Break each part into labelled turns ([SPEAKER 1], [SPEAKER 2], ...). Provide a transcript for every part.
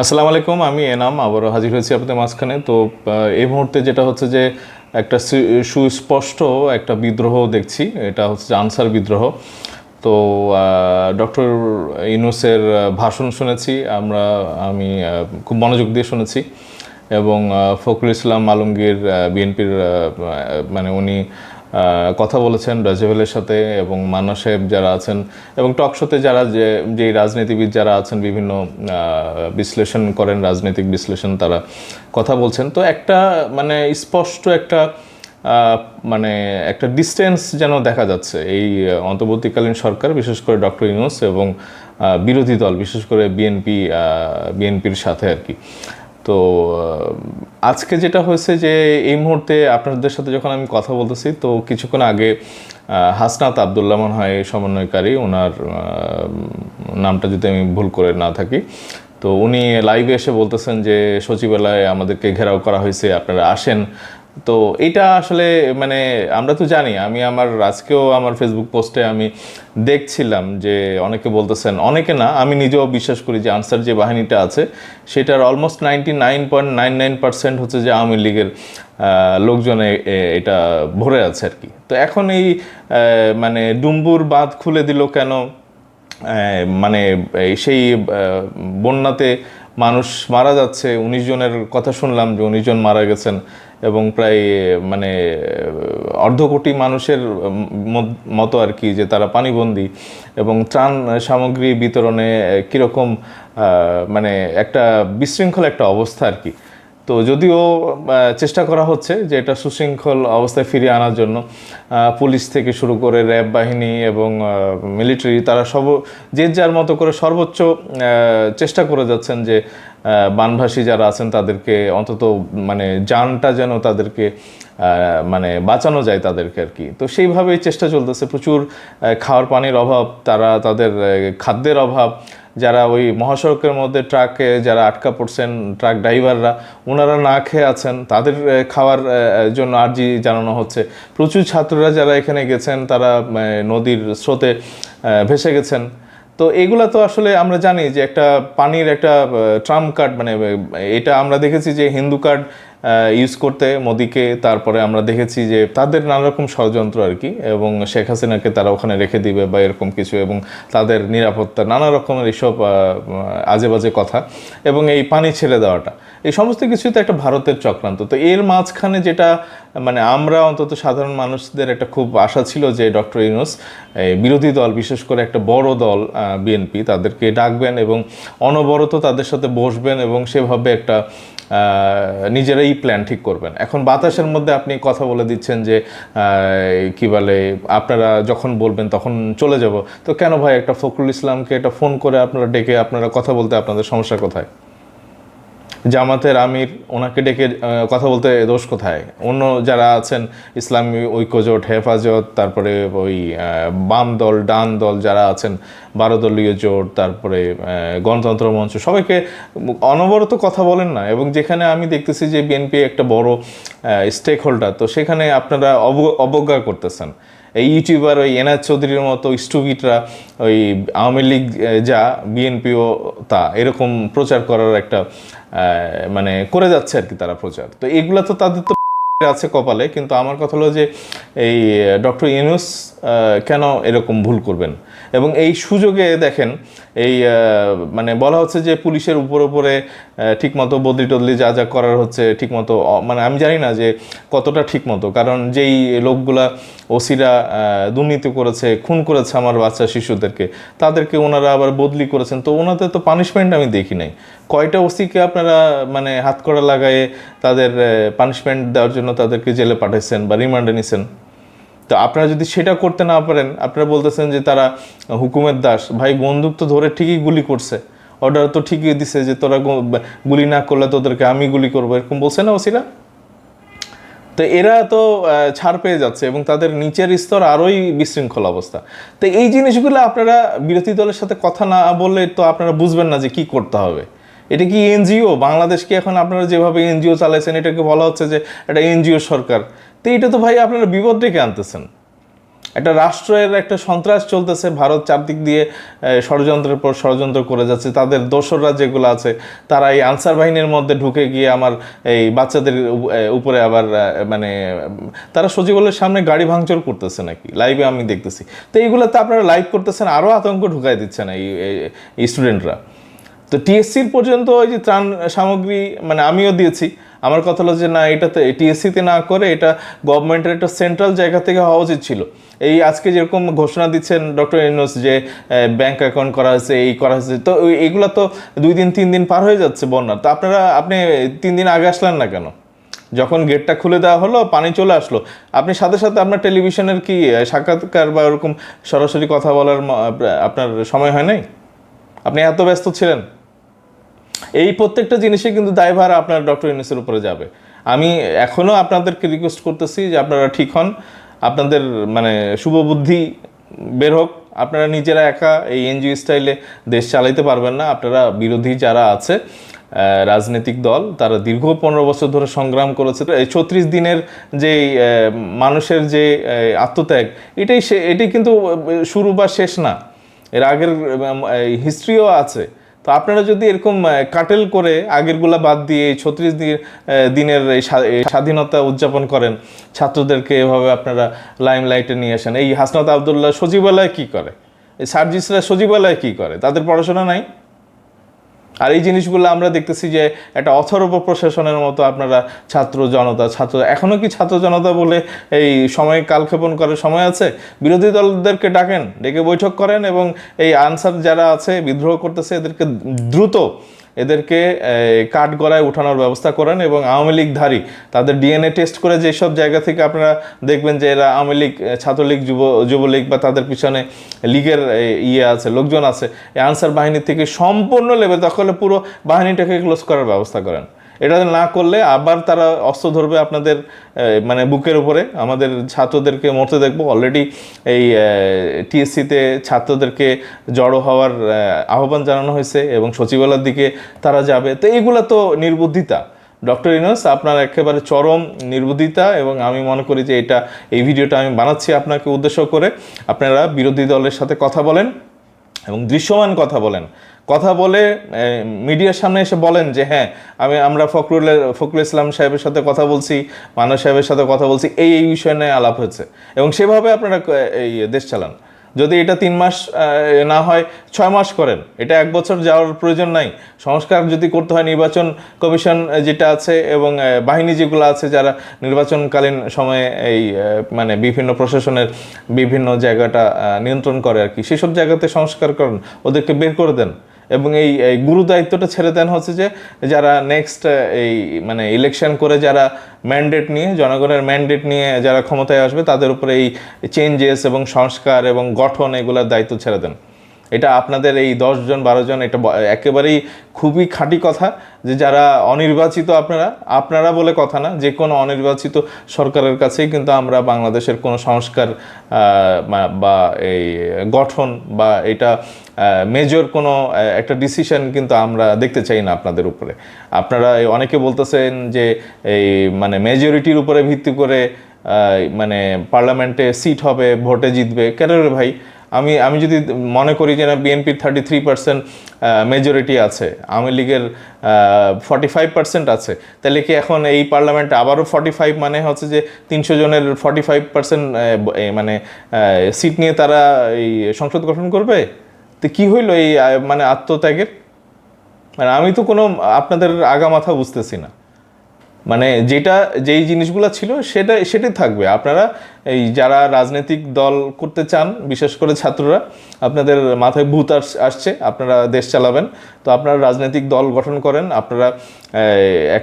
[SPEAKER 1] আসসালামু আলাইকুম, আমি এনাম, আবারও হাজির হয়েছি আপনাদের মাঝখানে। তো এই মুহূর্তে যেটা হচ্ছে যে একটা সুস্পষ্ট একটা বিদ্রোহ দেখছি, এটা হচ্ছে আনসার বিদ্রোহ। তো ডক্টর ইনুসের ভাষণ শুনেছি, আমরা, আমি খুব মনোযোগ দিয়ে শুনেছি। এবং ফখরুল ইসলাম আলমগীর বিএনপির মানে উনি কথা বলেছেন রাজেভেলের সাথে এবং মান্না সাহেব যারা আছেন এবং টক শোতে যারা যে যে রাজনীতিবিদ যারা আছেন, বিভিন্ন বিশ্লেষণ করেন, রাজনৈতিক বিশ্লেষণ তারা কথা বলছেন। তো একটা মানে স্পষ্ট একটা মানে একটা ডিস্টেন্স যেন দেখা যাচ্ছে এই অন্তর্বর্তীকালীন সরকার, বিশেষ করে ডক্টর ইউনুস এবং বিরোধী দল, বিশেষ করে বিএনপি বিএনপির সাথে আর কি। তো আজকে যেটা হয়েছে যে এই মুহূর্তে আপনাদের সাথে যখন আমি কথা বলতেছি, তো কিছুক্ষণ আগে হাসনাত আবদুল্লাহ মনে হয় সমন্বয়কারী, ওনার নামটা যদি আমি ভুল করে না থাকি, তো উনি লাইভে এসে বলতেছেন যে, সচিবালয়ে আমাদেরকে ঘেরাও করা হয়েছে, আপনারা আসেন। তো এটা আসলে মানে আমরা তো জানি, আমি আমার, আজকেও আমার ফেসবুক পোস্টে আমি দেখছিলাম যে অনেকে বলতেছেন, অনেকে না, আমি নিজেও বিশ্বাস করি যে আনসার যে বাহিনীটা আছে, সেটার almost ninety nine point nine nine percent হচ্ছে যে আওয়ামী লীগের লোকজনে এটা ভরে আছে আর কি। তো এখন এই মানে ডুম্বুর বাঁধ খুলে দিল কেন? মানে সেই বন্যাতে মানুষ মারা যাচ্ছে, উনিশ জনের কথা শুনলাম যে উনিশ জন মারা গেছেন এবং প্রায় মানে অর্ধ কোটি মানুষের মতো আর কি যে তারা পানিবন্দি এবং ত্রাণ সামগ্রী বিতরণে কীরকম মানে একটা বিশৃঙ্খল একটা অবস্থা আর কি। তো যদিও চেষ্টা করা হচ্ছে যে এটা সুশৃঙ্খল অবস্থায় ফিরিয়ে আনার জন্য। পুলিশ থেকে শুরু করে র্যাব বাহিনী এবং মিলিটারি তারা সব যে যার মতো করে সর্বোচ্চ চেষ্টা করে যাচ্ছেন যে বানভাসী যারা আছেন তাদেরকে অন্তত মানে জানটা যেন তাদেরকে মানে বাঁচানো যায় তাদেরকে আর কি। তো সেইভাবেই চেষ্টা চলতেছে। প্রচুর খাওয়ার পানির অভাব, তারা তাদের খাদ্যের অভাব যারা ওই মহাসড়কের মধ্যে ট্রাকে যারা আটকা পড়ছেন, ট্রাক ড্রাইভাররা ওনারা না খেয়ে আছেন, তাদের খাওয়ার জন্য আর্জি জানানো হচ্ছে। প্রচুর ছাত্ররা যারা এখানে গেছেন, তারা নদীর স্রোতে ভেসে গেছেন। তো এগুলা তো আসলে আমরা জানি যে একটা পানির একটা ট্রাম্প কার্ড মানে এটা আমরা দেখেছি যে হিন্দু কার্ড ইউজ করতে মোদিকে। তারপরে আমরা দেখেছি যে তাদের নানা রকম ষড়যন্ত্র আর কি, এবং শেখ হাসিনাকে তারা ওখানে রেখে দিবে বা এরকম কিছু, এবং তাদের নিরাপত্তা, নানা রকমের এইসব আজে বাজে কথা, এবং এই পানি ছেড়ে দেওয়াটা। এই সমস্ত কিছুই তো একটা ভারতের চক্রান্ত। তো এর মাঝখানে যেটা মানে আমরা অন্তত সাধারণ মানুষদের একটা খুব আশা ছিল যে ডক্টর ইউনুস বিরোধী দল, বিশেষ করে একটা বড় দল বিএনপি, তাদেরকে ডাকবেন এবং অনবরত তাদের সাথে বসবেন এবং সেভাবে একটা নিজেরাই প্ল্যান ঠিক করবেন। এখন বাতাসের মধ্যে আপনি কথা বলে দিচ্ছেন যে কি বলে, আপনারা যখন বলবেন তখন চলে যাব। তো কেন ভাই একটা ফখরুল ইসলামকে এটা ফোন করে আপনারা ডেকে আপনারা কথা বলতে আপনাদের সমস্যা কোথায়? জামাতের আমির, ওনাকে ডেকে কথা বলতে দোষ কোথায়? অন্য যারা আছেন, ইসলামী ঐক্যজোট, হেফাজত, তারপরে ওই বাম দল, ডান দল যারা আছেন, বারোদলীয় জোট, তারপরে গণতন্ত্র মঞ্চ, সবাইকে অনবরত কথা বলেন না। এবং যেখানে আমি দেখতেছি যে বিএনপি একটা বড় স্টেক হোল্ডার তো সেখানে আপনারা অব- অবজ্ঞা করতেছেন। এই ইউটিউবার ওই এনাজ চৌধুরীর মতো স্টুবিটরা ওই আওয়ামী লীগ যা বিএনপিও তা, এরকম প্রচার করার একটা মানে করে যাচ্ছে আর কি তারা প্রচার। তো এগুলো তো তাদের তো আছে কপালে, কিন্তু আমার কথা হলো যে এই ডক্টর ইউনুস কেন এরকম ভুল করবেন? এবং এই সুযোগে দেখেন, এই মানে বলা হচ্ছে যে পুলিশের উপর উপরে ঠিকমতো বদলি টদলি যা যা করার হচ্ছে ঠিকমতো মানে আমি জানি না যে কতটা ঠিকমতো। কারণ যেই লোকগুলা ওসিরা দুর্নীতি করেছে, খুন করেছে আমার বাচ্চা শিশুদেরকে, তাদেরকে ওনারা আবার বদলি করেছেন। তো ওনাদের তো পানিশমেন্ট আমি দেখি নাই। কয়টা ওসিকে আপনারা মানে হাতকড়া লাগায়ে তাদের পানিশমেন্ট দেওয়ার জন্য তাদেরকে জেলে পাঠাইছেন বা রিমান্ডে নিছেন? তো আপনারা যদি সেটা করতে না পারেন, আপনারা বলতেছেন যে তারা হুকুমের দাস। ভাই, বন্দুক তো ধরে ঠিকই গুলি করছে। অর্ডার তো ঠিকই দিছে যে তোরা গুলি না করলে তোদেরকে আমি গুলি করব, এরকম বলছে না ওসিরা? তো এরা তো ছাড় পেয়ে যাচ্ছে এবং তাদের নিচের স্তর আরোই বিশৃঙ্খল অবস্থা। তো এই জিনিসগুলো আপনারা বিরোধী দলের সাথে কথা না বললে তো আপনারা বুঝবেন না যে কি করতে হবে। এটা কি এনজিও? বাংলাদেশ কি এখন আপনারা যেভাবে এনজিও চালাইছেন, এটাকে বলা হচ্ছে যে এটা এনজিও সরকার। তো এটা তো ভাই আপনারা বিপদ ডেকে আনতেছেন। একটা রাষ্ট্রের একটা সন্ত্রাস চলতেছে, ভারত চারদিক দিয়ে ষড়যন্ত্রের পর ষড়যন্ত্র করে যাচ্ছে, তাদের দোসররা যেগুলো আছে, তারা এই আনসার বাহিনীর মধ্যে ঢুকে গিয়ে আমার এই বাচ্চাদের উপরে আবার মানে তারা সচিবালয়ের সামনে গাড়ি ভাঙচুর করতেছে নাকি? লাইভে আমি দেখতেছি। তো এইগুলোতে আপনারা লাইভ করতেছেন আরও আতঙ্ক ঢুকাই দিচ্ছেন এই এই স্টুডেন্টরা তো টিএসসির পর্যন্ত ওই যে ত্রাণ সামগ্রী মানে আমিও দিয়েছি আমার কথা হলো যে না এটাতে টিএসসিতে না করে এটা গভর্নমেন্টের একটা সেন্ট্রাল জায়গা থেকে হওয়া উচিত ছিল। এই আজকে যেরকম ঘোষণা দিচ্ছেন ডক্টর ইউনুস যে ব্যাংক অ্যাকাউন্ট করা হয়েছে, এই করা হয়েছে, তো এইগুলো তো দুই দিন, তিন দিন পার হয়ে যাচ্ছে বন্যার। তো আপনারা, আপনি তিন দিন আগে আসলেন না কেন? যখন গেটটা খুলে দেওয়া হলো, পানি চলে আসলো। আপনি সাথে সাথে আপনার টেলিভিশনের কি সাক্ষাৎকার বা ওরকম সরাসরি কথা বলার আপনার সময় হয় নাই? আপনি এত ব্যস্ত ছিলেন? এই প্রত্যেকটা জিনিসে কিন্তু দায়ভার আপনার ডক্টর ইউনুসের উপরে যাবে। আমি এখনও আপনাদেরকে রিকোয়েস্ট করতেছি যে আপনারা ঠিক হন, আপনাদের মানে শুভ বুদ্ধি বের হোক, আপনারা নিজেরা একা এই এনজিও স্টাইলে দেশ চালাইতে পারবেন না, আপনারা বিরোধী যারা আছে রাজনৈতিক দল, তারা দীর্ঘ পনেরো বছর ধরে সংগ্রাম করেছে। এই ছত্রিশ দিনের যে মানুষের যে আত্মত্যাগ, এটাই সে- এটাই কিন্তু শুরু বা শেষ না। এর আগের হিস্ট্রিও আছে। তো আপনারা যদি এরকম কাটেল করে আগেরগুলা বাদ দিয়ে এই ছত্রিশ দিন দিনের এই স্বাধীনতা উদযাপন করেন, ছাত্রদেরকে এভাবে আপনারা লাইম লাইটে নিয়ে আসেন। এই হাসনাত আবদুল্লাহ সচিবালয় কি করে? সার্জিসরা সচিবালয় কি করে? তাদের পড়াশোনা নাই? আর এই জিনিসগুলো আমরা দেখতেছি যে একটা অথর্ব প্রশাসনের মতো আপনারা ছাত্র জনতা, ছাত্র এখনও কি ছাত্র জনতা বলে এই সময় কালক্ষেপণ করার সময় আছে? বিরোধী দলদেরকে ডাকেন, ডেকে বৈঠক করেন এবং এই আনসার যারা আছে, বিদ্রোহ করতেছে, এদেরকে দ্রুত এদেরকে কাঠ গড়ায় উঠানোর ব্যবস্থা করেন এবং আওয়ামী লীগধারী তাদের ডিএনএ টেস্ট করে যেসব জায়গা থেকে আপনারা দেখবেন যে এরা আওয়ামী লীগ ছাত্রলীগ, যুব, যুবলীগ বা তাদের পিছনে লীগের ইয়ে আছে, লোকজন আছে আনসার বাহিনী থেকে সম্পূর্ণ লেভেল তখন পুরো বাহিনীটাকে ক্লোজ করার ব্যবস্থা করেন। এটা না করলে আবার তারা অস্ত্র ধরবে আপনাদের মানে বুকের উপরে। আমাদের ছাত্রদেরকে মরতে দেখব। অলরেডি এই টিএসসিতে ছাত্রদেরকে জড়ো হওয়ার আহ্বান জানানো হয়েছে এবং সচিবালয়ের দিকে তারা যাবে। তো এইগুলো তো নির্বুদ্ধিতা। ডক্টর ইনোস আপনার একেবারে চরম নির্বুদ্ধিতা এবং আমি মনে করি যে এটা, এই ভিডিওটা আমি বানাচ্ছি আপনাকে উদ্দেশ্য করে। আপনারা বিরোধী দলের সাথে কথা বলেন এবং দৃশ্যমান কথা বলেন। কথা বলে মিডিয়ার সামনে এসে বলেন যে হ্যাঁ আমি, আমরা ফখরুলের ফখরুল ইসলাম সাহেবের সাথে কথা বলছি মানব সাহেবের সাথে কথা বলছি, এই এই বিষয় নিয়ে আলাপ হয়েছে। এবং সেভাবে আপনারা এই দেশ চালান। যদি এটা তিন মাস না হয়, ছয় মাস করেন। এটা এক বছর যাওয়ার প্রয়োজন নাই। সংস্কার যদি করতে হয়, নির্বাচন কমিশন যেটা আছে এবং বাহিনী যেগুলো আছে, যারা নির্বাচনকালীন সময়ে এই মানে বিভিন্ন প্রশাসনের বিভিন্ন জায়গাটা নিয়ন্ত্রণ করে আর কি, সেসব জায়গাতে সংস্কার করেন, ওদেরকে বের করে দেন। এবং এই গুরু দায়িত্বটা ছেড়ে দেন হচ্ছে যে যারা নেক্সট এই মানে ইলেকশন করে যারা ম্যান্ডেট নিয়ে, জনগণের ম্যান্ডেট নিয়ে যারা ক্ষমতায় আসবে, তাদের উপরে এই চেঞ্জেস এবং সংস্কার এবং গঠন এগুলোর দায়িত্ব ছেড়ে দেন। এটা আপনাদের এই দশজন বারো জন, এটা একেবারেই খুবই খাঁটি কথা যে যারা অনির্বাচিত আপনারা আপনারা বলে কথা না, যে কোনো অনির্বাচিত সরকারের কাছেই কিন্তু আমরা বাংলাদেশের কোনো সংস্কার বা- বা এই গঠন বা এটা মেজর কোনো একটা ডিসিশন কিন্তু আমরা দেখতে চাই না আপনাদের উপরে। আপনারা অনেকে বলতেছেন যে এই মানে মেজরিটির উপরে ভিত্তি করে মানে পার্লামেন্টে সিট হবে, ভোটে জিতবে। কেন রে ভাই? আমি আমি যদি মনে করি যে না বিএনপির থার্টি থ্রি পার্সেন্ট মেজরিটি আছে, আওয়ামী লীগের ফর্টি ফাইভ পার্সেন্ট আছে, তাহলে কি এখন এই পার্লামেন্টে আবারও ফর্টি ফাইভ মানে হচ্ছে যে তিনশো জনের ফর্টি ফাইভ পার্সেন্ট মানে সিট নিয়ে তারা এই সংসদ গঠন করবে? তো কি হইল এই মানে আত্মত্যাগের? মানে আমি তো কোনো আপনাদের আগা মাথা বুঝতেছি না। মানে যেটা, যেই জিনিসগুলো ছিল সেটা সেটাই থাকবে। আপনারা এই যারা রাজনৈতিক দল করতে চান, বিশেষ করে ছাত্ররা, আপনাদের মাথায় ভূত আস- আসছে, আপনারা দেশ চালাবেন। তো আপনারা রাজনৈতিক দল গঠন করেন, আপনারা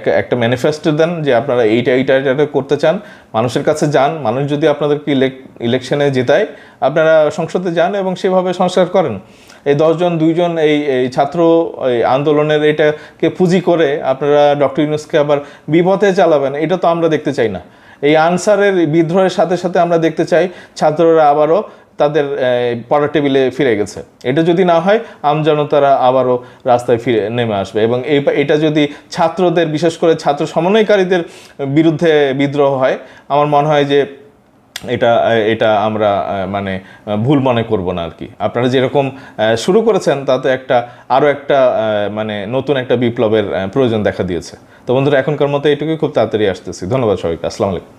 [SPEAKER 1] একটা ম্যানিফেস্টো দেন যে আপনারা এইটা এইটা এটা করতে চান। মানুষের কাছে যান, মানুষ যদি আপনাদেরকে ইলেকশনে জেতায়, আপনারা সংসদে যান এবং সেভাবে সংস্কার করেন। এই দশজন, দুইজন এই এই ছাত্র এই আন্দোলনের এটাকে পুঁজি করে আপনারা ডক্টর ইউনুসকে আবার বিপথে চালাবেন, এটা তো আমরা দেখতে চাই না। এই আনসারের বিদ্রোহের সাথে সাথে আমরা দেখতে চাই ছাত্ররা আবারও তাদের পড়ার টেবিলে ফিরে গেছে। এটা যদি না হয় আমজনতারা আবারও রাস্তায় ফিরে নেমে আসবে এবং এই এটা যদি ছাত্রদের, বিশেষ করে ছাত্র সমন্বয়কারীদের বিরুদ্ধে বিদ্রোহ হয়, আমার মনে হয় যে এটা এটা আমরা মানে ভুল মনে করব না আর কি। আপনারা যেরকম শুরু করেছেন, তাতে একটা আরও একটা মানে নতুন একটা বিপ্লবের প্রয়োজন দেখা দিয়েছে। তো বন্ধুরা, এখনকার মতো এটুকুই খুব তাড়াতাড়ি আসতেছি। ধন্যবাদ সবাইকে। আসসালামু আলাইকুম।